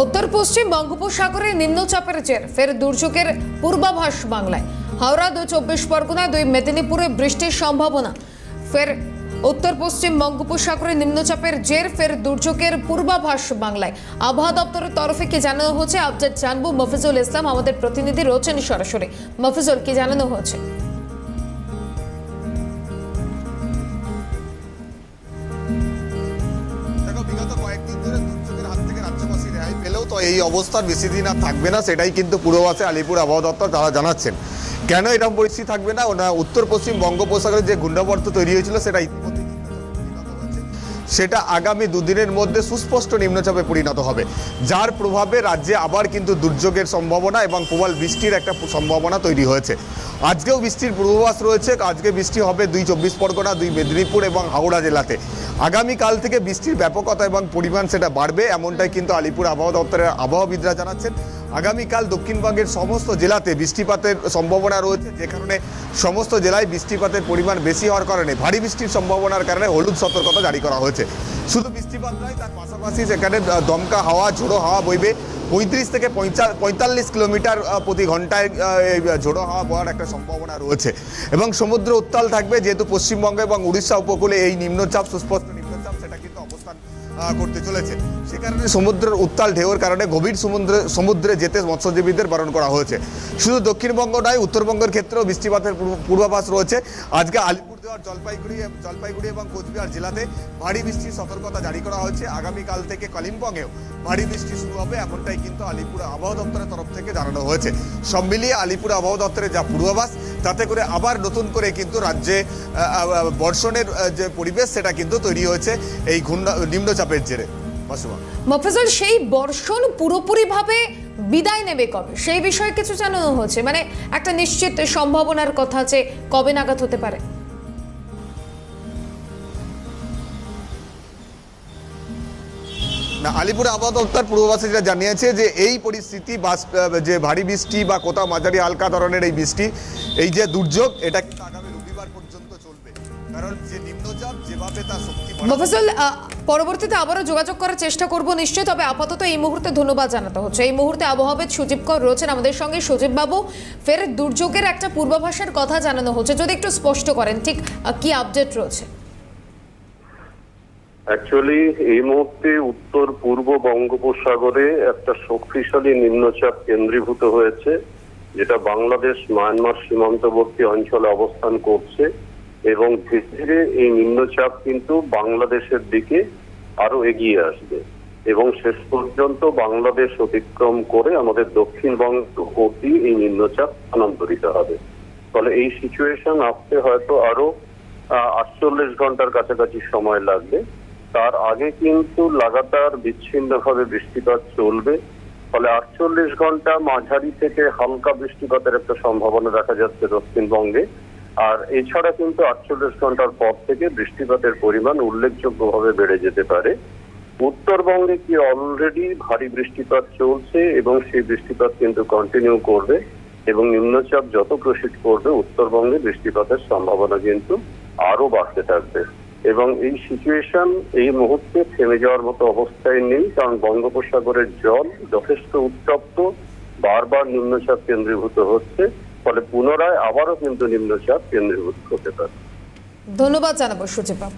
উত্তর পশ্চিম বঙ্গোপসাগরে নিম্নচাপের জের, ফের দুর্যোগের পূর্বাভাস বাংলায়। হাওড়া দুই চব্বিশ পরগনা দুই মেদিনীপুরে বৃষ্টির সম্ভাবনা। ফের উত্তর পশ্চিম বঙ্গোপসাগরে নিম্নচাপের জের, ফের দুর্যোগের পূর্বাভাস বাংলায়। আবহাওয়া দপ্তরের তরফে কি জানানো হচ্ছে? আপডেট জানব। মফিজুল ইসলাম আমাদের প্রতিনিধি রয়েছেন সরাসরি। মফিজুল, কি জানানো হচ্ছে? রেহাই তো এই অবস্থার বেশি দিন আর থাকবে না, সেটাই কিন্তু পূর্ববাসে আলিপুর আবহাওয়া দপ্তর তারা জানাচ্ছেন কেন এরকম পরিস্থিতি থাকবে না ওনা উত্তর পশ্চিম বঙ্গোপসাগরে যে ঘূর্ণাবর্ত তৈরি হয়েছিল, সেটা ইতিমধ্যে। সেটা আগামী দুদিনের মধ্যে সুস্পষ্ট নিম্নচাপে পরিণত হবে। যার প্রভাবে রাজ্যে আবার কিন্তু দুর্যোগের সম্ভাবনা এবং প্রবল বৃষ্টির একটা সম্ভাবনা তৈরি হয়েছে। আজকেও বৃষ্টির পূর্বাভাস রয়েছে। আজকে বৃষ্টি হবে দুই চব্বিশ পরগনা, দুই মেদিনীপুর এবং হাওড়া জেলাতে। আগামীকাল থেকে বৃষ্টির ব্যাপকতা এবং পরিমাণ সেটা বাড়বে, এমনটাই কিন্তু আলিপুর আবহাওয়া দপ্তরের আবহাওয়াবিদরা জানাচ্ছেন। আগামীকাল দক্ষিণবঙ্গের সমস্ত জেলাতে বৃষ্টিপাতের সম্ভাবনা রয়েছে, যে কারণে সমস্ত জেলায় বৃষ্টিপাতের পরিমাণ বেশি হওয়ার কারণে ভারী বৃষ্টির সম্ভাবনার কারণে হলুদ সতর্কতা জারি করা হয়েছে। শুধু বৃষ্টিপাত নয়, তার পাশাপাশি সেখানে দমকা হাওয়া, ঝোড়ো হাওয়া বইবে। পঁয়ত্রিশ থেকে পঁয়তাল্লিশ কিলোমিটার প্রতি ঘন্টায় ঝোড়ো হাওয়া বওয়ার একটা সম্ভাবনা রয়েছে। এবং সমুদ্র উত্তাল থাকবে, যেহেতু পশ্চিমবঙ্গ এবং উড়িষ্যা উপকূলে এই নিম্নচাপ সুস্পষ্ট করতে চলেছে। সে কারণে সমুদ্রের উত্তাল ঢেউর কারণে গভীর সমুদ্রে সমুদ্রে যেতে মৎস্যজীবীদের বারণ করা হয়েছে। শুধু দক্ষিণবঙ্গ নয়, উত্তরবঙ্গের ক্ষেত্রেও বৃষ্টিপাতের পূর্বাভাস রয়েছে। আজকে আলিপুরদুয়ার জলপাইগুড়ি জলপাইগুড়ি এবং কোচবিহার জেলাতে ভারী বৃষ্টির সতর্কতা জারি করা হয়েছে। আগামীকাল থেকে কালিম্পংয়েও ভারী বৃষ্টি শুরু হবে, এমনটাই কিন্তু আলিপুর আবহাওয়া দপ্তরের তরফ থেকে জানানো হয়েছে। সব মিলিয়ে আলিপুর আবহাওয়া দপ্তরের যা পূর্বাভাস, তাতে করে আবার নতুন করে কিন্তু রাজ্যে বর্ষণের যে পরিবেশ, সেটা কিন্তু তৈরি হয়েছে এই নিম্নচাপের জেরে। মফিজুল, সেই বর্ষণ পুরোপুরিভাবে বিদায় নেবে কবে? সেই বিষয়ে কিছু জানানো হচ্ছে মানে একটা নিশ্চিত সম্ভাবনার কথা যে কবে নাগাদ হতে পারে। না আলিপুর আবহাওয়া দপ্তর পূর্বাভাসে যেটা জানিয়েছে যে এই পরিস্থিতি বা যে ভারী বৃষ্টি বা কোথাও মাঝারি হালকা ধরনের এই বৃষ্টি এই যে দুর্যোগ এটা কিন্তু আগামী রবিবার পর্যন্ত চলবে। কারণ যে নিম্নচাপ যেভাবে তার শক্তি আহ, পরবর্তীতে আবারও যোগাযোগ করার চেষ্টা করব নিশ্চয়ই তবে আপাতত এই মুহূর্তে ধন্যবাদ জানাতে হচ্ছে। এই মুহূর্তে আবহাওয়াবিদ সুজীব কর রয়েছেন আমাদের সঙ্গে। সুজীব বাবু ফের দুর্যোগের একটা পূর্বাভাসের কথা জানানো হচ্ছে যদি একটু স্পষ্ট করেন ঠিক কি আপডেট রয়েছে? অ্যাকচুয়ালি এই মুহূর্তে উত্তর পূর্ব বঙ্গোপসাগরে একটা শক্তিশালী নিম্নচাপ কেন্দ্রীভূত হয়েছে, যেটা বাংলাদেশ, মায়ানমার সীমান্তবর্তী অঞ্চলে অবস্থান করছে এবং ধীরে ধীরে এই নিম্নচাপ কিন্তু বাংলাদেশের দিকে আরও এগিয়ে আসবে। এবং শেষ পর্যন্ত বাংলাদেশ অতিক্রম করে আমাদের দক্ষিণবঙ্গ দক্ষিণবঙ্গবর্তী এই নিম্নচাপ স্থানান্তরিত হবে। ফলে এই সিচুয়েশন আসতে হয়তো আরও আটচল্লিশ ঘণ্টার কাছাকাছি সময় লাগবে। তার আগে কিন্তু লাগাতার বিচ্ছিন্নভাবে বৃষ্টিপাত চলবে, ফলে আটচল্লিশ ঘণ্টা মাঝারি থেকে হালকা বৃষ্টিপাতের একটা সম্ভাবনা দেখা যাচ্ছে দক্ষিণবঙ্গে। আর এছাড়া কিন্তু আটচল্লিশ ঘণ্টার পর থেকে বৃষ্টিপাতের পরিমাণ উল্লেখযোগ্যভাবে বেড়ে যেতে পারে। উত্তরবঙ্গে কি অলরেডি ভারী বৃষ্টিপাত চলছে এবং সেই বৃষ্টিপাত কিন্তু কন্টিনিউ করবে এবং নিম্নচাপ যত প্রসিড করবে, উত্তরবঙ্গে বৃষ্টিপাতের সম্ভাবনা কিন্তু আরও বাড়তে থাকবে। এবং এই সিচুয়েশন এই মুহূর্তে থেমে যাওয়ার মতো অবস্থায় নেই, কারণ বঙ্গোপসাগরের জল যথেষ্ট উত্তপ্ত, বারবার নিম্নচাপ কেন্দ্রীভূত হচ্ছে, ফলে পুনরায় আবারও কিন্তু নিম্নচাপ কেন্দ্রীভূত হতে পারে। ধন্যবাদ জানাব বাবু